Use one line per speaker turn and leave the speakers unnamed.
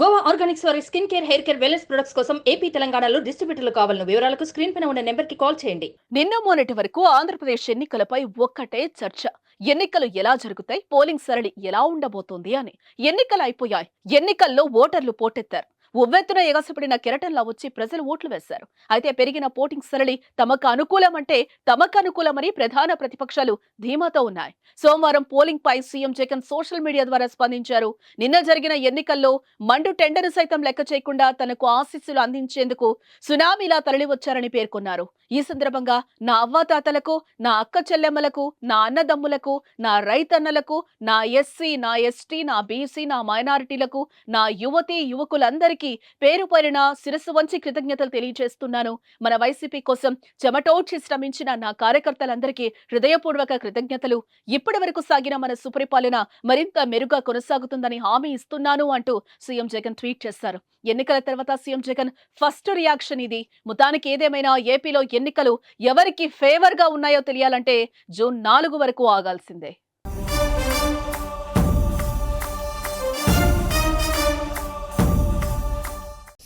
Goa organics వారి skin care hair care wellness products కోసం AP తెలంగాణలో డిస్ట్రిబ్యూటర్లు కావాలన్న వివరాలకు స్క్రీన్ పైన ఉన్న నెంబర్కి కాల్ చేయండి.
నిన్న మొన్నటి వరకు ఆంధ్రప్రదేశ్ ఎన్నికలపై ఒక్కటే చర్చ. ఎన్నికలు ఎలా జరుగుతాయి? పోలింగ్ సరళి ఎలా ఉండబోతోంది అని. ఎన్నికలు అయిపోయాయి. ఎన్నికల్లో ఓటర్లు పోటెత్తారు. ఉవ్వెత్తున ఎగసపడిన కెరటంలా వచ్చి ప్రజలు ఓట్లు వేశారు. అయితే పెరిగిన పోటింగ్ సరళి తమకు అనుకూలమంటే తమకు అనుకూలమని ప్రధాన ప్రతిపక్షాలు ధీమాతో ఉన్నాయి. సోమవారం పోలింగ్ పై సీఎం జగన్ సోషల్ మీడియా ద్వారా స్పందించారు. నిన్న జరిగిన ఎన్నికల్లో మండు టెండర్ సైతం లెక్క చేయకుండా తనకు ఆశీస్సులు అందించేందుకు సునామీలా తరలివచ్చారని పేర్కొన్నారు. ఈ సందర్భంగా నా అవ్వాతాతలకు నా అక్క చెల్లెమ్మలకు నా అన్నదమ్ములకు నా రైతన్నలకు నా ఎస్సీ నా ఎస్టీ నా బీసీ నా మైనారిటీలకు నా యువతి యువకులందరికీ పేరు పేరిన శిరస్సు వంచి కృతజ్ఞతలు తెలియజేస్తున్నాను. మన వైసీపీ కోసం చెమటోడ్చి శ్రమించిన నా కార్యకర్తలందరికీ హృదయపూర్వక కృతజ్ఞతలు. ఇప్పటి వరకు సాగిన మన సుపరిపాలన మరింత మెరుగ్గా కొనసాగుతుందని హామీ ఇస్తున్నాను అంటూ సీఎం జగన్ ట్వీట్ చేశారు. ఎన్నికల తర్వాత సీఎం జగన్ ఫస్ట్ రియాక్షన్ ఇది. మొత్తానికి ఏదేమైనా ఏపీలో ఎన్నికలు ఎవరికి ఫేవర్గా ఉన్నాయో తెలియాలంటే జూన్ నాలుగు వరకు ఆగాల్సిందే.